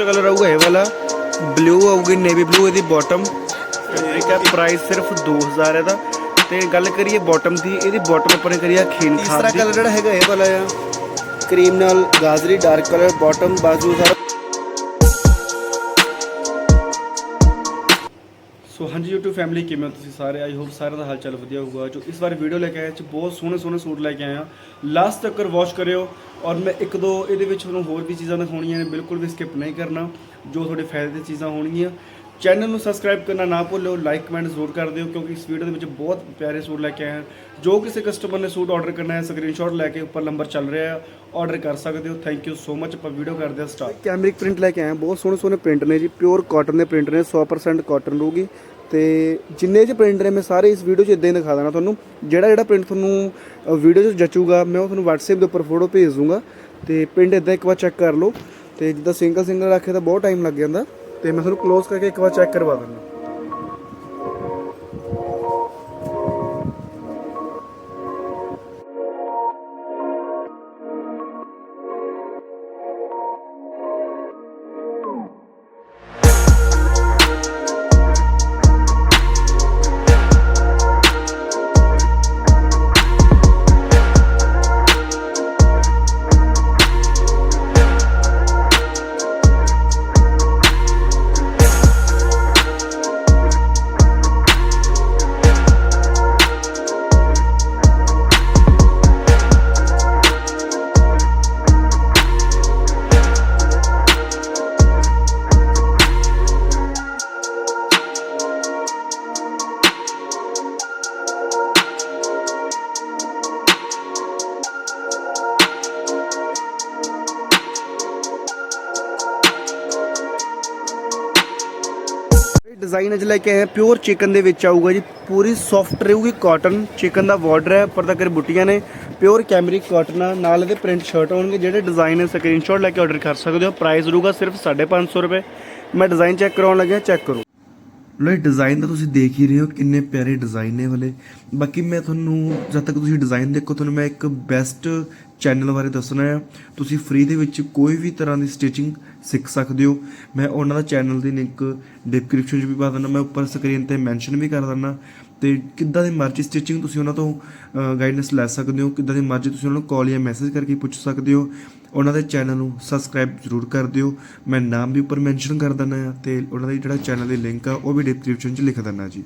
Next colour ਆਊਗਾ ਇਹ ਵਾਲਾ। ਬਲੂ ਆਊਗੀ ਨੇਵੀ ਬਲੂ ਇਹਦੀ ਬਾਟਮ ਹੈ ਪ੍ਰਾਈਸ ਸਿਰਫ 2000 ਇਹਦਾ। ਤੇ ਗੱਲ ਕਰੀਏ ਬਾਟਮ ਦੀ ਇਹਦੀ ਬਾਟਮ ਆਪਾਂ ਨੇ ਕਰੀ ਆ ਖੀਨ ਖਾਨ ਤੀਸਰਾ ਕਲਰ ਜਿਹੜਾ ਹੈਗਾ ਇਹ ਵਾਲਾ ਆ। ਕਰੀਮ ਨਾਲ ਗਾਜਰੀ ਡਾਰਕ ਕਲਰ ਬਾਟਮ ਬਾਜੂ ਸਾਰਾ ਸੋ ਹਾਂਜੀ YouTube ਫੈਮਿਲੀ ਕਿਵੇਂ ਹੋ ਤੁਸੀਂ ਸਾਰੇ? ਆਈ ਹੋਪ ਸਾਰਿਆਂ ਦਾ ਹਾਲ ਚਾਲ ਵਧੀਆ ਹੋਊਗਾ। ਜੋ ਇਸ ਵਾਰ ਵੀਡੀਓ ਲੈ ਕੇ ਆਇਆ ਚ ਬਹੁਤ ਸੋਹਣੇ ਸੋਹਣੇ ਸੂਟ ਲੈ ਕੇ ਆਇਆ ਲਾਸਟ ਤੱਕ ਵਾਚ ਕਰਿਓ, ਔਰ ਮੈਂ ਇੱਕ ਦੋ ਇਹਦੇ ਵਿੱਚ ਤੁਹਾਨੂੰ ਹੋਰ ਵੀ ਚੀਜ਼ਾਂ ਦਿਖਾਉਣੀਆਂ ਨੇ, ਬਿਲਕੁਲ ਵੀ ਸਕਿਪ ਨਹੀਂ ਕਰਨਾ, ਜੋ ਤੁਹਾਡੇ ਫਾਇਦੇ ਦੀ ਚੀਜ਼ਾਂ ਹੋਣਗੀਆਂ। ਚੈਨਲ ਨੂੰ ਸਬਸਕ੍ਰਾਈਬ ਕਰਨਾ ਨਾ ਭੁੱਲਿਓ ਲਾਈਕ ਕਮੈਂਟ ਜ਼ਰੂਰ ਕਰ ਦਿਓ, ਕਿਉਂਕਿ ਇਸ ਵੀਡੀਓ ਦੇ ਵਿੱਚ ਬਹੁਤ ਪਿਆਰੇ ਸੂਟ ਲੈ ਕੇ ਆਏ ਹਾਂ। ਜੋ ਕਿਸੇ ਕਸਟਮਰ ਨੇ ਸੂਟ ਆਰਡਰ ਕਰਨਾ ਹੈ ਸਕਰੀਨਸ਼ਾਟ ਲੈ ਕੇ ਉੱਪਰ ਨੰਬਰ ਚੱਲ ਰਿਹਾ ਹੈ ਆਰਡਰ ਕਰ ਸਕਦੇ ਹੋ। ਥੈਂਕ ਯੂ ਸੋ ਮਚ ਆਪਾਂ ਵੀਡੀਓ ਕਰਦੇ ਹਾਂ ਸਟਾਰਟ ਕੈਮਰਿਕ ਪ੍ਰਿੰਟ ਲੈ ਕੇ ਆਏ ਹਾਂ, ਬਹੁਤ ਸੋਹਣੇ ਸੋਹਣੇ ਪ੍ਰਿੰਟ ਨੇ ਜੀ ਪਿਓਰ ਕਾਟਨ ਦੇ ਪ੍ਰਿੰਟ ਨੇ 100% ਕਾਟਨ ਰਹੂਗੀ। ਤੇ ਜਿੰਨੇ ਚ ਪ੍ਰਿੰਟ ਨੇ, ਮੈਂ ਸਾਰੇ ਇਸ ਵੀਡੀਓ 'ਚ ਇਦਾਂ ਹੀ ਦਿਖਾ ਦੇਣਾ ਤੁਹਾਨੂੰ। ਜਿਹੜਾ ਜਿਹੜਾ ਪ੍ਰਿੰਟ ਤੁਹਾਨੂੰ ਵੀਡੀਓ 'ਚ ਜਚੂਗਾ, ਮੈਂ ਉਹ ਤੁਹਾਨੂੰ WhatsApp ਦੇ ਉੱਪਰ ਫੋਟੋ ਭੇਜ ਦੂੰਗਾ। ਤੇ ਪ੍ਰਿੰਟ ਇਦਾਂ ਇੱਕ ਵਾਰ ਚੈੱਕ ਕਰ ਲਓ। ਤੇ ਜਿੱਦਾਂ ਸਿੰਗਲ ਸਿੰਗਲ ਰੱਖੇ ਤਾਂ ਬਹੁਤ ਟਾਈਮ ਲੱਗ ਜਾਂਦਾ। ਤੇ ਮੈਂ ਤੁਹਾਨੂੰ ক্লোਜ਼ ਕਰਕੇ ਇੱਕ ਵਾਰ ਚੈੱਕ ਕਰਵਾ ਦਿੰਦਾ। ਡਿਜ਼ਾਈਨ ਅਜ ਲੈ ਕੇ ਆਏ ਪਿਓਰ ਚਿਕਨ ਦੇ ਵਿੱਚ ਆਊਗਾ ਜੀ। ਪੂਰੀ ਸੌਫਟ ਰਹੂਗੀ। ਕਾਟਨ ਚਿਕਨ ਦਾ ਬਾਰਡਰ ਹੈ। ਉੱਪਰ ਤੱਕ ਬੁੱਟੀਆਂ ਨੇ। ਪਿਓਰ ਕੈਮਰਿਕ ਕਾਟਨ ਆ। ਨਾਲ ਇਹਦੇ ਪ੍ਰਿੰਟ ਸ਼ਰਟ ਹੋਣਗੇ। ਜਿਹੜੇ ਡਿਜ਼ਾਈਨ ਹੈ ਸਕਰੀਨਸ਼ਾਟ ਲੈ ਕੇ ਆਰਡਰ ਕਰ ਸਕਦੇ ਹੋ। ਪ੍ਰਾਈਸ ਰਹੂਗਾ ਸਿਰਫ 550 ਰੁਪਏ। ਮੈਂ ਡਿਜ਼ਾਈਨ ਚੈੱਕ ਕਰਾਉਣ ਲੱਗਿਆ ਚੈੱਕ ਕਰੋ। ਲੋ ਇਹ ਡਿਜ਼ਾਈਨ ਤਾਂ ਤੁਸੀਂ ਦੇਖ ਹੀ ਰਹੇ ਹੋ, ਕਿੰਨੇ ਪਿਆਰੇ ਡਿਜ਼ਾਈਨ ਨੇ ਵਾਲੇ। ਬਾਕੀ ਮੈਂ ਤੁਹਾਨੂੰ, ਜਦ ਤੱਕ ਤੁਸੀਂ ਡਿਜ਼ਾਈਨ ਦੇਖੋ, ਤੁਹਾਨੂੰ ਮੈਂ ਇੱਕ ਬੈਸਟ ਚੈਨਲ ਬਾਰੇ ਦੱਸਣਾ ਹੈ ਤੁਸੀਂ ਫ੍ਰੀ ਦੇ ਵਿੱਚ ਕੋਈ ਵੀ ਤਰ੍ਹਾਂ ਦੀ ਸਟਿਚਿੰਗ ਸਿੱਖ ਸਕਦੇ ਹੋ। ਮੈਂ ਉਹਨਾਂ ਦਾ ਚੈਨਲ ਦੀ ਲਿੰਕ ਡਿਸਕ੍ਰਿਪਸ਼ਨ 'ਚ ਵੀ ਪਾ ਦਿੰਦਾ, ਮੈਂ ਉੱਪਰ ਸਕਰੀਨ ਤੇ ਮੈਂਸ਼ਨ ਵੀ ਕਰ ਦਿੰਦਾ। ਤੇ ਕਿੱਦਾਂ ਦੀ ਮਰਜ਼ੀ ਸਟਿਚਿੰਗ ਤੁਸੀਂ ਉਹਨਾਂ ਤੋਂ ਗਾਈਡੈਂਸ ਲੈ ਸਕਦੇ ਹੋ, ਕਿੱਦਾਂ ਦੀ ਮਰਜ਼ੀ ਤੁਸੀਂ ਉਹਨਾਂ ਨੂੰ ਕਾਲ ਜਾਂ ਮੈਸੇਜ ਕਰਕੇ ਪੁੱਛ ਸਕਦੇ ਹੋ। ਉਹਨਾਂ ਦੇ ਚੈਨਲ ਨੂੰ ਸਬਸਕ੍ਰਾਈਬ ਜ਼ਰੂਰ ਕਰ ਦਿਓ। ਮੈਂ ਨਾਮ ਵੀ ਉੱਪਰ ਮੈਂਸ਼ਨ ਕਰ ਦਿੰਦਾ ਆ ਤੇ ਉਹਨਾਂ ਦਾ ਜਿਹੜਾ ਚੈਨਲ ਦੀ ਲਿੰਕ ਆ, ਉਹ ਵੀ ਡਿਸਕ੍ਰਿਪਸ਼ਨ 'ਚ ਲਿਖ ਦਿੰਦਾ ਜੀ।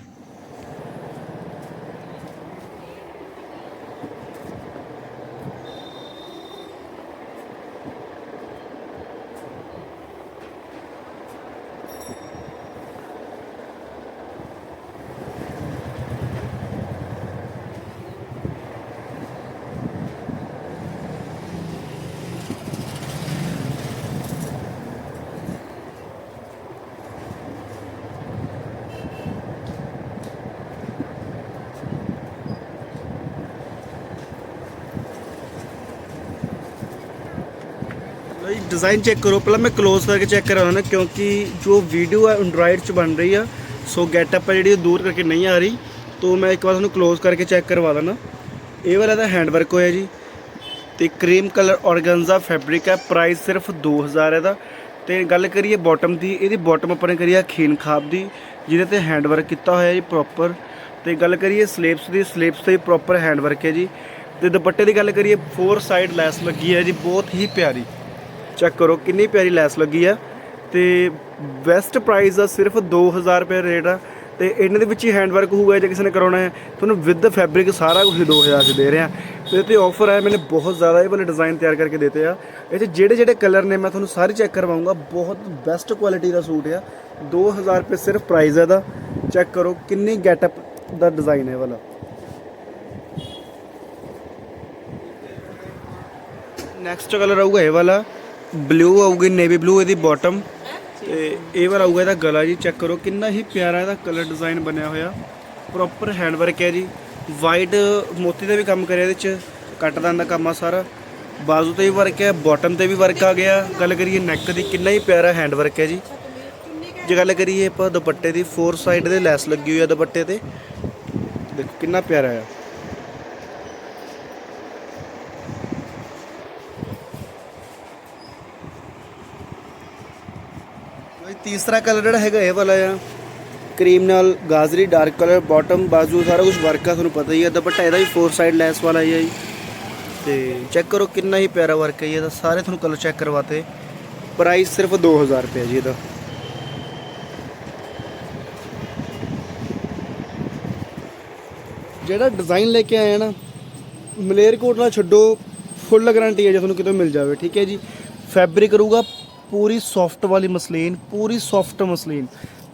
ਡਿਜ਼ਾਈਨ ਚੈੱਕ ਕਰੋ। ਪਹਿਲਾਂ ਮੈਂ ক্লোਜ਼ ਕਰਕੇ ਚੈੱਕ ਕਰਾਉਣਾ ਕਿਉਂਕਿ ਜੋ ਵੀਡੀਓ ਹੈ ਐਂਡਰੋਇਡ 'ਚ ਬਣ ਰਹੀ ਆ ਸੋ ਗੈਟਅਪ ਹੈ ਜਿਹੜੀ ਦੂਰ ਕਰਕੇ ਨਹੀਂ ਆ ਰਹੀ। ਤੋ ਮੈਂ ਇੱਕ ਵਾਰ ਤੁਹਾਨੂੰ ক্লোਜ਼ ਕਰਕੇ ਚੈੱਕ ਕਰਵਾ ਦਣਾ ਇਹ ਵਾਲਾ ਦਾ ਹੈਂਡ ਵਰਕ ਹੋਇਆ ਜੀ। ਤੇ ਕ੍ਰੀਮ ਕਲਰ ਔਰਗਨਜ਼ਾ ਫੈਬਰਿਕ ਹੈ ਪ੍ਰਾਈਸ ਸਿਰਫ 2000 ਹੈ ਦਾ ਤੇ ਗੱਲ ਕਰੀਏ ਬਾਟਮ ਦੀ, ਇਹਦੀ ਬਾਟਮ ਆਪਾਂ ਨੇ ਕਰੀ ਆ ਖੀਨ ਖਾਬ ਦੀ, ਜਿਹਦੇ ਤੇ ਹੈਂਡ ਵਰਕ ਕੀਤਾ ਹੋਇਆ ਜੀ ਪ੍ਰੋਪਰ ਤੇ ਗੱਲ ਕਰੀਏ ਸਲੀਵਸ ਦੀ ਸਲੀਵਸ ਤੇ ਪ੍ਰੋਪਰ ਹੈਂਡ ਵਰਕ ਹੈ ਜੀ। ਤੇ ਦੁਪੱਟੇ ਦੀ ਗੱਲ ਕਰੀਏ ਫੋਰ ਸਾਈਡ ਲੈਸ ਲੱਗੀ ਹੈ ਜੀ, ਬਹੁਤ ਹੀ ਪਿਆਰੀ। ਚੈੱਕ ਕਰੋ, ਕਿੰਨੀ ਪਿਆਰੀ ਲੈਸ ਲੱਗੀ ਆ। ਤੇ ਬੈਸਟ ਪ੍ਰਾਈਸ ਦਾ ਸਿਰਫ 2000 ਰੁਪਏ ਰੇਟ ਆ। ਤੇ ਇਹਨਾਂ ਦੇ ਵਿੱਚ ਹੀ ਹੈਂਡ ਵਰਕ ਹੋਊਗਾ, ਜੇ ਕਿਸੇ ਨੇ ਕਰਾਉਣਾ ਹੈ। ਤੁਹਾਨੂੰ ਵਿਦ ਫੈਬਰਿਕ ਸਾਰਾ ਕੁਝ 2000 ਚ ਦੇ ਰਿਹਾ। ਤੇ ਤੇ ਆਫਰ ਹੈ ਮੈਨੇ ਬਹੁਤ ਜ਼ਿਆਦਾ ਇਹ ਵਾਲੇ ਡਿਜ਼ਾਈਨ ਤਿਆਰ ਕਰਕੇ ਦਿੱਤੇ ਆ। ਇਹ 'ਚ ਜਿਹੜੇ ਜਿਹੜੇ ਕਲਰ ਨੇ, ਮੈਂ ਤੁਹਾਨੂੰ ਸਾਰੇ ਚੈੱਕ ਕਰਵਾਉਂਗਾ। ਬਹੁਤ ਬੈਸਟ ਕੁਆਲਿਟੀ ਦਾ ਸੂਟ ਆ। 2000 ਰੁਪਏ ਸਿਰਫ ਪ੍ਰਾਈਸ ਹੈ ਦਾ ਚੈੱਕ ਕਰੋ, ਕਿੰਨੀ ਗੈਟਅਪ ਦਾ ਡਿਜ਼ਾਈਨ ਹੈ ਇਹ ਵਾਲਾ। ਨੈਕਸਟ ਕਲਰ ਆਊਗਾ ਇਹ ਵਾਲਾ। ਬਲੂ ਆਊਗੀ ਨੇਵੀ ਬਲੂ ਇਹਦੀ ਬਾਟਮ ਤੇ ਇਹ ਵਾਰ ਆਊਗਾ ਇਹਦਾ ਗਲਾ ਜੀ ਚੈੱਕ ਕਰੋ, ਕਿੰਨਾ ਹੀ ਪਿਆਰਾ ਇਹਦਾ ਕਲਰ ਡਿਜ਼ਾਈਨ ਬਣਿਆ ਹੋਇਆ। ਪ੍ਰੋਪਰ ਹੈਂਡ ਵਰਕ ਹੈ ਜੀ। ਵਾਈਟ ਮੋਤੀ ਦਾ ਵੀ ਕੰਮ ਕਰਿਆ ਇਹਦੇ ਚ ਕੱਟਦਾਨ ਦਾ ਕੰਮ ਆ ਸਾਰਾ। ਬਾਜ਼ੂ ਤੇ ਵੀ ਵਰਕ ਹੈ ਬਾਟਮ ਤੇ ਵੀ ਵਰਕ ਆ ਗਿਆ। ਗੱਲ ਕਰੀਏ ਨੈਕ ਦੀ, ਕਿੰਨਾ ਹੀ ਪਿਆਰਾ ਹੈਂਡ ਵਰਕ ਹੈ ਜੀ। ਜੇ ਗੱਲ ਕਰੀਏ ਆਪਾਂ ਦੁਪੱਟੇ ਦੀ ਫੋਰ ਸਾਈਡ ਦੇ ਲੈਸ ਲੱਗੀ ਹੋਈ ਆ ਦੁਪੱਟੇ ਤੇ। ਦੇਖੋ ਕਿੰਨਾ ਪਿਆਰਾ ਆ। ਤੀਸਰਾ ਕਲਰ ਜਿਹੜਾ ਹੈਗਾ ਇਹ ਵਾਲਾ ਆ। ਕਰੀਮ ਨਾਲ ਗਾਜ਼ਰੀ ਡਾਰਕ ਕਲਰ ਬਾਟਮ ਬਾਜ਼ੂ, ਸਾਰਾ ਕੁਝ ਵਰਕ ਆ, ਤੁਹਾਨੂੰ ਪਤਾ ਹੀ ਹੈ ਦੁਪੱਟਾ ਇਹਦਾ ਵੀ ਫੋਰ ਸਾਈਡ ਲੈਸ ਵਾਲਾ ਹੀ ਹੈ ਜੀ। ਤੇ ਚੈੱਕ ਕਰੋ ਕਿੰਨਾ ਹੀ ਪਿਆਰਾ ਵਰਕ ਹੈ ਜੀ ਇਹਦਾ। ਸਾਰੇ ਤੁਹਾਨੂੰ ਕਲਰ ਚੈੱਕ ਕਰਵਾਤੇ। ਪ੍ਰਾਈਸ ਸਿਰਫ 2000 ਰੁਪਏ ਜੀ ਇਹਦਾ। ਜਿਹੜਾ ਡਿਜ਼ਾਈਨ ਲੈ ਕੇ ਆਇਆ ਨਾ, ਮਲੇਰਕੋਟ ਨਾਲ ਛੱਡੋ ਫੁੱਲ ਗਾਰੰਟੀ ਹੈ ਜੇ ਤੁਹਾਨੂੰ ਕਿਤੇ ਮਿਲ ਜਾਵੇ, ਠੀਕ ਹੈ ਜੀ। ਫੈਬਰਿਕ ਰਹੂਗਾ ਪੂਰੀ ਸੌਫਟ ਵਾਲੀ ਮਸਲੀਨ, ਪੂਰੀ ਸੌਫਟ ਮਸਲੀਨ।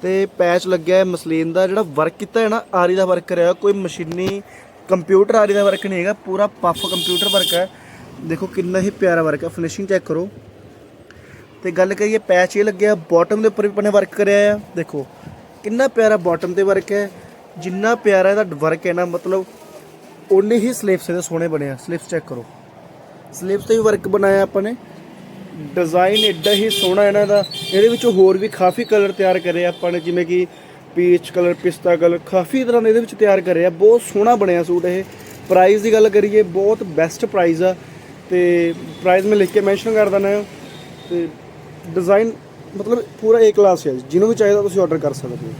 ਤੇ ਪੈਚ ਲੱਗਿਆ ਹੈ ਮਸਲੀਨ ਦਾ, ਜਿਹੜਾ ਵਰਕ ਕੀਤਾ ਹੈ ਨਾ, ਆਰੀ ਦਾ ਵਰਕ ਕਰਿਆ ਕੋਈ ਮਸ਼ੀਨੀ ਕੰਪਿਊਟਰ ਆਰੀ ਦਾ ਵਰਕ ਨਹੀਂ ਹੈਗਾ, ਪੂਰਾ ਪਫ ਕੰਪਿਊਟਰ ਵਰਕ ਹੈ। ਦੇਖੋ ਕਿੰਨਾ ਹੀ ਪਿਆਰਾ ਵਰਕ ਹੈ ਫਿਨਿਸ਼ਿੰਗ ਚੈੱਕ ਕਰੋ। ਤੇ ਗੱਲ ਕਰੀਏ ਪੈਚ ਇਹ ਲੱਗਿਆ ਬਾਟਮ ਦੇ ਉੱਪਰ ਵੀ ਪਨੇ ਵਰਕ ਕਰਿਆ ਆ ਦੇਖੋ। ਕਿੰਨਾ ਪਿਆਰਾ ਬਾਟਮ ਤੇ ਵਰਕ ਹੈ, ਜਿੰਨਾ ਪਿਆਰਾ ਇਹਦਾ ਵਰਕ ਹੈ ਨਾ, ਮਤਲਬ ਓਨੇ ਹੀ ਸਲੀਵਸ ਇਹਦੇ ਸੋਹਣੇ ਬਣੇ ਆ ਸਲੀਵਸ ਚੈੱਕ ਕਰੋ। ਸਲੀਵਸ ਤੇ ਵੀ ਵਰਕ ਬਣਾਇਆ ਆਪਾਂ ਨੇ। ਡਿਜ਼ਾਈਨ ਐਡਾ ਹੀ ਸੋਹਣਾ ਇਹਨਾਂ ਦਾ, ਇਹਦੇ ਵਿੱਚ ਹੋਰ ਵੀ ਕਾਫੀ ਕਲਰ ਤਿਆਰ ਕਰੇ ਆਪਾਂ ਨੇ, ਜਿਵੇਂ ਕਿ ਪੀਚ ਕਲਰ ਪਿਸਤਾ ਕਲਰ ਕਾਫੀ ਤਰ੍ਹਾਂ ਦੇ ਇਹਦੇ ਵਿੱਚ ਤਿਆਰ ਕਰੇ ਆ, ਬਹੁਤ ਸੋਹਣਾ ਬਣਿਆ ਸੂਟ ਇਹ। ਪ੍ਰਾਈਸ ਦੀ ਗੱਲ ਕਰੀਏ, ਬਹੁਤ ਬੈਸਟ ਪ੍ਰਾਈਸ ਆ। ਤੇ ਪ੍ਰਾਈਸ ਮੈਂ ਲਿਖ ਕੇ ਮੈਂਸ਼ਨ ਕਰ ਦਿੰਦਾ ਹਾਂ। ਤੇ ਡਿਜ਼ਾਈਨ ਮਤਲਬ ਪੂਰਾ ਏ ਕਲਾਸ ਹੈ ਜਿਹਨੂੰ ਵੀ ਚਾਹੀਦਾ ਤੁਸੀਂ ਆਰਡਰ ਕਰ ਸਕਦੇ ਹੋ।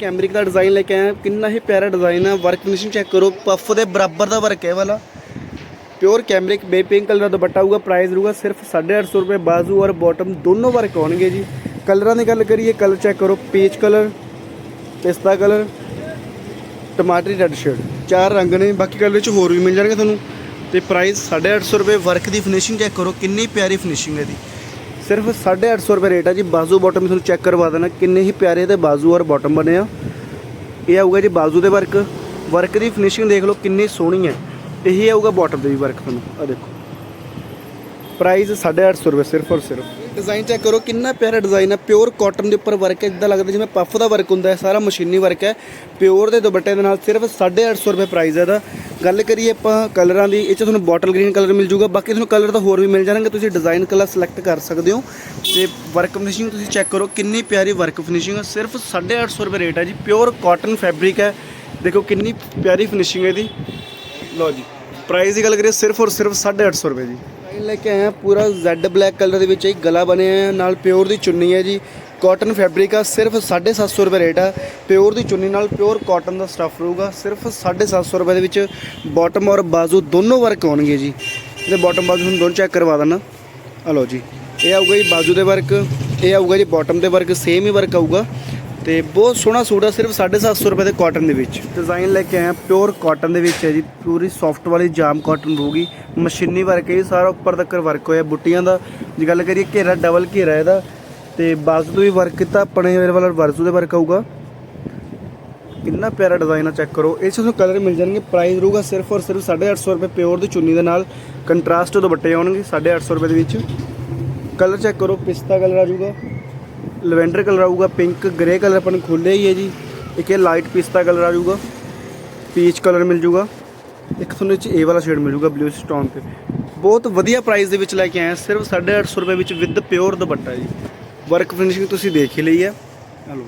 ਕੈਮਰਿਕ ਦਾ ਡਿਜ਼ਾਈਨ ਲੈ ਕੇ ਆਇਆ, ਕਿੰਨਾ ਹੀ ਪਿਆਰਾ ਡਿਜ਼ਾਈਨ ਆ ਵਰਕ ਫਿਨਿਸ਼ਿੰਗ ਚੈੱਕ ਕਰੋ ਪਫ ਦੇ ਬਰਾਬਰ ਦਾ ਵਰਕ ਹੈ ਵਾਲਾ। ਪਿਓਰ ਕੈਮਰਿਕ ਬੇ ਪਿੰਕ ਕਲਰ ਦਾ ਦੁਪੱਟਾ ਹੋਊਗਾ ਪ੍ਰਾਈਸ ਰਹੂਗਾ ਸਿਰਫ 850 ਰੁਪਏ ਬਾਜ਼ੂ ਔਰ ਬਾਟਮ ਦੋਨੋਂ ਵਰਕ ਹੋਣਗੇ ਜੀ ਕਲਰਾਂ ਦੀ ਗੱਲ ਕਰੀਏ ਕਲਰ ਚੈੱਕ ਕਰੋ ਪੀਚ ਕਲਰ ਪਿਸਤਾ ਕਲਰ ਟਮਾਟਰੀ ਰੈੱਡ ਸ਼ੇਡ ਚਾਰ ਰੰਗ ਨੇ ਬਾਕੀ ਕਲਰ ਵਿੱਚ ਹੋਰ ਵੀ ਮਿਲ ਜਾਣਗੇ ਤੁਹਾਨੂੰ। ਤੇ ਪ੍ਰਾਈਸ 850 ਰੁਪਏ ਵਰਕ ਦੀ ਫਿਨਿਸ਼ਿੰਗ ਚੈੱਕ ਕਰੋ, ਕਿੰਨੀ ਪਿਆਰੀ ਫਿਨਿਸ਼ਿੰਗ ਹੈ ਦੀ ਸਿਰਫ 850 ਰੁਪਏ ਰੇਟ ਆ ਜੀ, ਬਾਜ਼ੂ ਬਾਟਮ ਤੁਹਾਨੂੰ ਚੈੱਕ ਕਰਵਾ ਦੇਣਾ, ਕਿੰਨੇ ਹੀ ਪਿਆਰੇ ਤੇ ਬਾਜ਼ੂ ਔਰ ਬਾਟਮ ਬਣੇ ਆ। ਇਹ ਆਊਗਾ ਜੀ ਬਾਜ਼ੂ ਦੇ ਵਰਕ ਵਰਕ ਦੀ ਫਿਨਿਸ਼ਿੰਗ ਦੇਖ ਲਓ, ਕਿੰਨੀ ਸੋਹਣੀ ਹੈ। ਇਹੀ ਆਊਗਾ ਬਾਟਮ ਦੇ ਵੀ ਵਰਕ ਤੁਹਾਨੂੰ। ਆ ਦੇਖੋ। ਪ੍ਰਾਈਸ 850 ਰੁਪਏ, ਸਿਰਫ ਔਰ ਸਿਰਫ। ਡਿਜ਼ਾਈਨ ਚੈੱਕ ਕਰੋ, ਕਿੰਨਾ ਪਿਆਰਾ ਡਿਜ਼ਾਈਨ ਹੈ ਪਿਓਰ ਕਾਟਨ ਦੇ ਉੱਪਰ ਵਰਕ ਹੈ ਜਿੱਦਾਂ ਲੱਗਦਾ ਜਿਵੇਂ ਪਫ ਦਾ ਵਰਕ ਹੁੰਦਾ ਹੈ, ਸਾਰਾ ਮਸ਼ੀਨੀ ਵਰਕ ਹੈ। ਪਿਓਰ ਦੇ ਦੁਪੱਟੇ ਦੇ ਨਾਲ ਸਿਰਫ 850 ਰੁਪਏ ਪ੍ਰਾਈਸ ਹੈ ਦਾ ਗੱਲ ਕਰੀਏ ਆਪਾਂ ਕਲਰਾਂ ਦੀ, ਇਹ 'ਚ ਤੁਹਾਨੂੰ ਬੋਟਲ ਗ੍ਰੀਨ ਕਲਰ ਮਿਲ ਜੂਗਾ। ਬਾਕੀ ਤੁਹਾਨੂੰ ਕਲਰ ਤਾਂ ਹੋਰ ਵੀ ਮਿਲ ਜਾਣਗੇ, ਤੁਸੀਂ ਡਿਜ਼ਾਈਨ ਕਲਰ ਸਿਲੈਕਟ ਕਰ ਸਕਦੇ ਹੋ। ਤੇ ਵਰਕ ਫਿਨਿਸ਼ਿੰਗ ਤੁਸੀਂ ਚੈੱਕ ਕਰੋ, ਕਿੰਨੀ ਪਿਆਰੀ ਵਰਕ ਫਿਨਿਸ਼ਿੰਗ ਹੈ ਸਿਰਫ 850 ਰੁਪਏ ਰੇਟ ਹੈ ਜੀ। ਪਿਓਰ ਕਾਟਨ ਫੈਬਰਿਕ ਹੈ। ਦੇਖੋ ਕਿੰਨੀ ਪਿਆਰੀ ਫਿਨਿਸ਼ਿੰਗ ਹੈ ਇਹਦੀ। ਲਓ ਜੀ ਪ੍ਰਾਈਸ ਦੀ ਗੱਲ ਕਰੀਏ ਸਿਰਫ ਔਰ ਸਿਰਫ 850 ਰੁਪਏ ਜੀ। ਡਿਜ਼ਾਈਨ ਲੈ ਕੇ ਆਇਆ ਪੂਰਾ ਜ਼ੈਡ ਬਲੈਕ ਕਲਰ ਦੇ ਵਿੱਚ ਹੀ ਗਲਾ ਬਣਿਆ ਹੈ, ਨਾਲ ਪਿਓਰ ਦੀ ਚੁੰਨੀ ਹੈ ਜੀ। ਕਾਟਨ ਫੈਬਰਿਕ ਆ, ਸਿਰਫ 750 ਰੁਪਏ ਰੇਟ ਆ। ਪਿਓਰ ਦੀ ਚੁੰਨੀ ਨਾਲ ਪਿਓਰ ਕਾਟਨ ਦਾ ਸਟੱਫ ਰਹੂਗਾ, ਸਿਰਫ 750 ਰੁਪਏ ਦੇ ਵਿੱਚ ਬਾਟਮ ਔਰ ਬਾਜ਼ੂ ਦੋਨੋਂ ਵਰਕ ਹੋਣਗੇ ਜੀ। ਇਹਦੇ ਬਾਟਮ ਬਾਜ਼ੂ ਹੁਣ ਦੋਨੋਂ ਚੈੱਕ ਕਰਵਾ ਦਿੰਦਾ। ਆ ਲਓ ਜੀ, ਇਹ ਆਊਗਾ ਜੀ ਬਾਜ਼ੂ ਦੇ ਵਰਕ ਇਹ ਆਊਗਾ ਜੀ ਬਾਟਮ ਦੇ ਵਰਕ ਸੇਮ ਹੀ ਵਰਕ ਆਊਗਾ। ਤੇ ਬਹੁਤ ਸੋਹਣਾ ਸੂਟ ਆ, ਸਿਰਫ 750 ਰੁਪਏ ਦੇ ਕਾਟਨ ਦੇ ਵਿੱਚ। ਡਿਜ਼ਾਈਨ ਲੈ ਕੇ ਆਇਆ ਪਿਓਰ ਕਾਟਨ ਦੇ ਵਿੱਚ ਹੈ ਜੀ, ਪੂਰੀ ਸੌਫਟ ਵਾਲੀ ਜਾਮ ਕਾਟਨ ਰਹੂਗੀ। ਮਸ਼ੀਨੀ ਵਰਕ ਹੈ ਜੀ, ਸਾਰਾ ਉੱਪਰ ਤੱਕ ਵਰਕ ਹੋਇਆ, ਬੁੱਟੀਆਂ ਦਾ। ਜੇ ਗੱਲ ਕਰੀਏ ਘੇਰਾ ਡਬਲ ਘੇਰਾ ਇਹਦਾ। ਤੇ ਬਾਜ਼ੂ ਤੋਂ ਵੀ ਵਰਕ ਕੀਤਾ, ਆਪਣੇ ਵਾਲਾ ਵਰਜ਼ੂ ਦੇ ਵਰਕ ਆਊਗਾ। ਕਿੰਨਾ ਪਿਆਰਾ ਡਿਜ਼ਾਈਨ ਆ ਚੈੱਕ ਕਰੋ। ਇਹ 'ਚ ਕਲਰ ਮਿਲ ਜਾਣਗੇ ਪ੍ਰਾਈਸ ਰਹੂਗਾ ਸਿਰਫ ਔਰ ਸਿਰਫ 850 ਰੁਪਏ ਪਿਓਰ ਦੀ ਚੁੰਨੀ ਦੇ ਨਾਲ। ਕੰਟਰਾਸਟ ਦੁਪੱਟੇ ਆਉਣਗੇ 850 ਰੁਪਏ ਦੇ ਵਿੱਚ। ਕਲਰ ਚੈੱਕ ਕਰੋ, ਪਿਸਤਾ ਕਲਰ ਆ ਜਾਊਗਾ। ਲਵੈਂਡਰ ਕਲਰ ਆਊਗਾ, ਪਿੰਕ, ਗ੍ਰੇ ਕਲਰ ਆਪਾਂ ਨੂੰ ਖੋਲਿਆ ਹੀ ਹੈ ਜੀ। ਇੱਕ ਇਹ ਲਾਈਟ ਪਿਸਤਾ ਕਲਰ ਆ ਜਾਊਗਾ ਪੀਚ ਕਲਰ ਮਿਲ ਜਾਊਗਾ ਇੱਕ ਤੁਹਾਨੂੰ ਇਹ 'ਚ ਵਾਲਾ ਸ਼ੇਡ ਮਿਲ ਜਾਊਗਾ ਬਲੂ ਸਟੋਨ ਤੇ। ਬਹੁਤ ਵਧੀਆ ਪ੍ਰਾਈਸ ਦੇ ਵਿੱਚ ਲੈ ਕੇ ਆਏ ਹਾਂ ਸਿਰਫ 850 ਰੁਪਏ ਵਿੱਚ ਵਿਦ ਪਿਓਰ ਦੁਪੱਟਾ ਜੀ। ਵਰਕ ਫਿਨਿਸ਼ਿੰਗ ਤੁਸੀਂ ਦੇਖ ਹੀ ਲਈ ਹੈ। ਹਲੋ।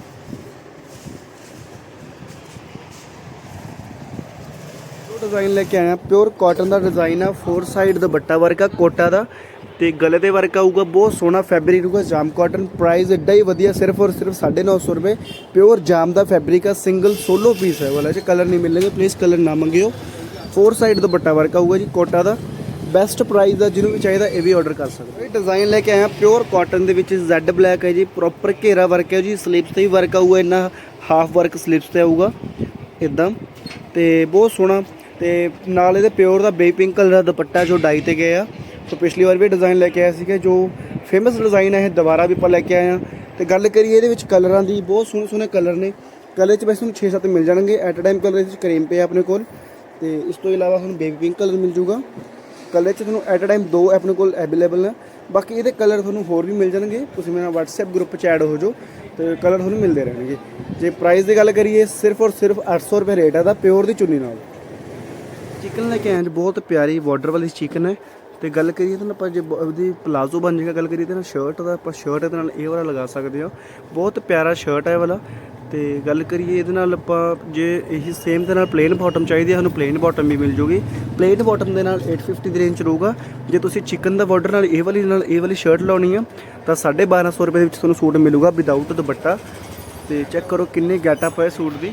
ਡਿਜ਼ਾਈਨ ਲੈ ਕੇ ਆਇਆ ਪਿਓਰ ਕਾਟਨ ਦਾ ਡਿਜ਼ਾਈਨ ਆ ਫੋਰ ਸਾਈਡ ਦੁਪੱਟਾ ਵਰਕ ਆ, ਕੋਟਾ ਦਾ। ਤੇ ਗਲੇ ਤੇ ਵਰਕ ਆਊਗਾ, ਬਹੁਤ ਸੋਹਣਾ ਫੈਬਰਿਕ ਰਹੂਗਾ, ਜਾਮ ਕਾਟਨ ਪ੍ਰਾਈਸ ਐਡਾ ਹੀ ਵਧੀਆ, ਸਿਰਫ ਔਰ ਸਿਰਫ 950 ਰੁਪਏ ਪਿਓਰ ਜਾਮ ਦਾ ਫੈਬਰਿਕ ਆ ਸਿੰਗਲ ਸੋਲੋ ਪੀਸ ਹੈ ਵਾਲਾ, ਜੀ ਕਲਰ ਨਹੀਂ ਮਿਲਣਗੇ ਪਲੀਜ਼ ਕਲਰ ਨਾ ਮੰਗਿਓ। ਫੋਰ ਸਾਈਡ ਦੁਪੱਟਾ ਵਰਕ ਆਊਗਾ ਜੀ, ਕੋਟਾ ਦਾ। ਬੈਸਟ ਪ੍ਰਾਈਸ ਦਾ ਜਿਹਨੂੰ ਵੀ ਚਾਹੀਦਾ, ਇਹ ਵੀ ਆਰਡਰ ਕਰ ਸਕਦੇ ਇਹ ਡਿਜ਼ਾਈਨ ਲੈ ਕੇ ਆਇਆ ਪਿਓਰ ਕਾਟਨ ਦੇ ਵਿੱਚ ਜ਼ੈਡ ਬਲੈਕ ਹੈ ਜੀ ਪ੍ਰੋਪਰ ਘੇਰਾ ਵਰਕ ਹੈ ਜੀ ਸਲੀਪਸ ਤੇ ਹੀ ਵਰਕ ਆਊਗਾ, ਇੰਨਾ ਹਾਫ ਵਰਕ ਸਲੀਪਸ ਤੇ ਆਊਗਾ, ਇਦਾਂ। ਤੇ ਬਹੁਤ ਸੋਹਣਾ, ਤੇ ਨਾਲ ਇਹਦੇ ਪਿਓਰ ਦਾ ਬੇਪਿੰਕ ਕਲਰ ਦਾ ਦੁਪੱਟਾ ਜੋ ਡਾਈ ਤੇ ਗਏ ਆ ਸੋ ਪਿਛਲੀ ਵਾਰ ਵੀ ਡਿਜ਼ਾਈਨ ਲੈ ਕੇ ਆਇਆ ਸੀਗਾ, ਜੋ ਫੇਮਸ ਡਿਜ਼ਾਈਨ ਹੈ ਇਹ, ਦੁਬਾਰਾ ਵੀ ਆਪਾਂ ਲੈ ਕੇ ਆਏ ਆ ਤੇ ਗੱਲ ਕਰੀਏ ਇਹਦੇ ਵਿੱਚ ਕਲਰਾਂ ਦੀ, ਬਹੁਤ ਸੋਹਣੇ ਸੋਹਣੇ ਕਲਰ ਨੇ। ਕਲਰ 'ਚ ਵੈਸੇ ਤੁਹਾਨੂੰ 6-7 ਮਿਲ ਜਾਣਗੇ। ਐਟ ਅ ਟਾਈਮ ਕਲਰ ਇਹਦੇ ਵਿੱਚ ਕਰੀਮ ਪੇ ਆਪਣੇ ਕੋਲ। ਤੇ ਇਸ ਤੋਂ ਇਲਾਵਾ ਤੁਹਾਨੂੰ ਬੇਬੀ ਪਿੰਕ ਕਲਰ ਮਿਲ ਜੂਗਾ ਕਲਰ 'ਚ ਤੁਹਾਨੂੰ ਐਟ ਅ ਟਾਈਮ ਦੋ ਆਪਣੇ ਕੋਲ ਅਵੇਲੇਬਲ ਨੇ ਬਾਕੀ ਇਹਦੇ ਕਲਰ ਤੁਹਾਨੂੰ ਹੋਰ ਵੀ ਮਿਲ ਜਾਣਗੇ। ਤੁਸੀਂ ਮੇਰਾ ਨਾਲ WhatsApp ਗਰੁੱਪ 'ਚ ਐਡ ਹੋ ਜਾਓ। ਤੇ ਕਲਰ ਤੁਹਾਨੂੰ ਮਿਲਦੇ ਰਹਿਣਗੇ। ਜੇ ਪ੍ਰਾਈਸ ਦੀ ਗੱਲ ਕਰੀਏ, ਸਿਰਫ ਔਰ ਸਿਰਫ 800 ਰੁਪਏ ਰੇਟ ਹੈ ਦਾ ਪਿਓਰ ਦੀ ਚੁੰਨੀ ਨਾਲ। ਚਿਕਨ ਲੈ ਕੇ ਆਏ ਬਹੁਤ ਪਿਆਰੀ ਬਾਰਡਰ ਵਾਲੀ ਚਿਕਨ ਹੈ। ਤੇ ਗੱਲ ਕਰੀਏ ਤਾਂ ਆਪਾਂ ਜੇ ਉਹਦੀ ਪਲਾਜ਼ੋ ਬਣ ਜਾਏਗਾ, ਗੱਲ ਕਰੀਏ ਤਾਂ ਸ਼ਰਟ ਦਾ, ਆਪਾਂ ਸ਼ਰਟ ਇਹਦੇ ਨਾਲ ਇਹ ਵਾਲਾ ਲਗਾ ਸਕਦੇ ਹਾਂ। ਬਹੁਤ ਪਿਆਰਾ ਸ਼ਰਟ ਹੈ ਵਾਲਾ। ਤੇ ਗੱਲ ਕਰੀਏ ਇਹਦੇ ਨਾਲ ਆਪਾਂ ਜੇ ਇਹੀ ਸੇਮ ਦੇ ਨਾਲ ਪਲੇਨ ਬਾਟਮ ਚਾਹੀਦੀ ਹੈ, ਸਾਨੂੰ ਪਲੇਨ ਬਾਟਮ ਵੀ ਮਿਲ ਜੂਗੀ। ਪਲੇਨ ਬਾਟਮ ਦੇ ਨਾਲ 850 ਦੀ ਰੇਂਜ 'ਚ ਰਹੂਗਾ। ਜੇ ਤੁਸੀਂ ਚਿਕਨ ਦਾ ਬਾਰਡਰ ਨਾਲ ਇਹ ਵਾਲੀ ਨਾਲ ਇਹ ਵਾਲੀ ਸ਼ਰਟ ਲਾਉਣੀ ਆ, ਤਾਂ 1250 ਰੁਪਏ ਦੇ ਵਿੱਚ ਤੁਹਾਨੂੰ ਸੂਟ ਮਿਲੂਗਾ ਵਿਦਆਊਟ ਦੁਪੱਟਾ। ਤੇ ਚੈੱਕ ਕਰੋ ਕਿੰਨੇ ਗੈਟਅਪ ਹੈ ਸੂਟ ਦੀ।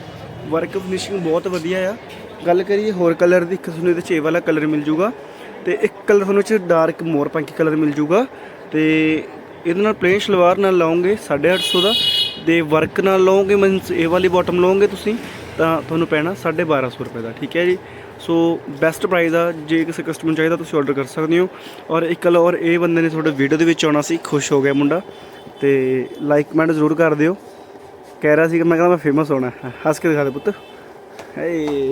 ਵਰਕ ਫਿਨਿਸ਼ਿੰਗ ਬਹੁਤ ਵਧੀਆ ਆ। ਗੱਲ ਕਰੀਏ ਹੋਰ ਕਲਰ ਦੀ, ਇੱਕ ਤੁਹਾਨੂੰ ਇਹਦੇ 'ਚ ਇਹ ਵਾਲਾ ਕਲਰ ਮਿਲ ਜੂਗਾ। ਤੇ ਇੱਕ ਕਲਰ ਤੁਹਾਨੂੰ 'ਚ ਡਾਰਕ ਮੋਰ ਪੰਕੀ ਕਲਰ ਮਿਲ ਜੂਗਾ ਤੇ ਇਹਦੇ ਨਾਲ ਪਲੇਨ ਸ਼ਲਵਾਰ ਨਾਲ ਲਾਉਂਗੇ 850 ਦਾ ਦੇ ਵਰਕ ਨਾਲ ਲਓਗੇ ਮੀਨਸ ਇਹ ਵਾਲੀ ਬਾਟਮ ਲਓਗੇ ਤੁਸੀਂ ਤਾਂ ਤੁਹਾਨੂੰ ਪੈਣਾ 1250 ਰੁਪਏ ਦਾ, ਠੀਕ ਹੈ ਜੀ? ਸੋ ਬੈਸਟ ਪ੍ਰਾਈਸ ਆ, ਜੇ ਕਿਸੇ ਕਸਟਮਰ ਨੂੰ ਚਾਹੀਦਾ ਤੁਸੀਂ ਆਰਡਰ ਕਰ ਸਕਦੇ ਹੋ ਔਰ ਇੱਕ ਗੱਲ ਔਰ ਇਹ ਬੰਦੇ ਨੇ ਤੁਹਾਡੇ ਵੀਡੀਓ ਦੇ ਵਿੱਚ ਆਉਣਾ ਸੀ, ਖੁਸ਼ ਹੋ ਗਿਆ ਮੁੰਡਾ ਤੇ ਲਾਈਕ ਕਮੈਂਟ ਜ਼ਰੂਰ ਕਰ ਦਿਓ। ਕਹਿ ਰਿਹਾ ਸੀ ਕਿ ਮੈਂ ਕਹਿੰਦਾ ਮੈਂ ਫੇਮਸ ਹੋਣਾ, ਹੱਸ ਕੇ ਦਿਖਾ ਦੇ ਪੁੱਤ। ਹੇ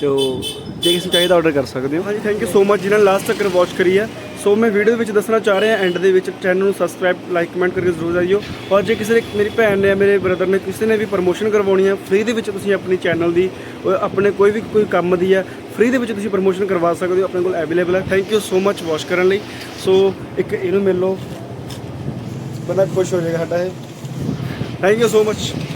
ਸੋ ਜੇ ਕਿਸੇ ਨੂੰ ਚਾਹੀਦਾ ਆਰਡਰ ਕਰ ਸਕਦੇ ਹੋ। ਹਾਂਜੀ ਥੈਂਕ ਯੂ ਸੋ ਮਚ ਜਿਨ੍ਹਾਂ ਨੇ ਲਾਸਟ ਤੱਕ ਵਾਚ ਕਰੀ ਹੈ। ਸੋ ਮੈਂ ਵੀਡੀਓ ਦੇ ਵਿੱਚ ਦੱਸਣਾ ਚਾਹ ਰਿਹਾ ਐਂਡ ਦੇ ਵਿੱਚ। ਚੈਨਲ ਨੂੰ ਸਬਸਕ੍ਰਾਈਬ ਲਾਈਕ ਕਮੈਂਟ ਕਰਕੇ ਜ਼ਰੂਰ ਜਾਈਓ ਔਰ ਜੇ ਕਿਸੇ ਨੇ ਮੇਰੀ ਭੈਣ ਨੇ ਮੇਰੇ ਬ੍ਰਦਰ ਨੇ ਕਿਸੇ ਨੇ ਵੀ ਪ੍ਰਮੋਸ਼ਨ ਕਰਵਾਉਣੀ ਹੈ ਫ੍ਰੀ ਦੇ ਵਿੱਚ ਤੁਸੀਂ ਆਪਣੀ ਚੈਨਲ ਦੀ ਉਹ ਆਪਣੇ ਕੋਈ ਵੀ ਕੋਈ ਕੰਮ ਦੀ ਹੈ ਫ੍ਰੀ ਦੇ ਵਿੱਚ ਤੁਸੀਂ ਪ੍ਰਮੋਸ਼ਨ ਕਰਵਾ ਸਕਦੇ ਹੋ, ਆਪਣੇ ਕੋਲ ਅਵੇਲੇਬਲ ਹੈ। Thank you so much watch ਕਰਨ ਲਈ। ਸੋ ਇੱਕ ਇਹਨੂੰ ਮਿਲ ਲਓ। ਬੰਦਾ ਖੁਸ਼ ਹੋ ਜਾਏਗਾ ਸਾਡਾ ਇਹ। Thank you so much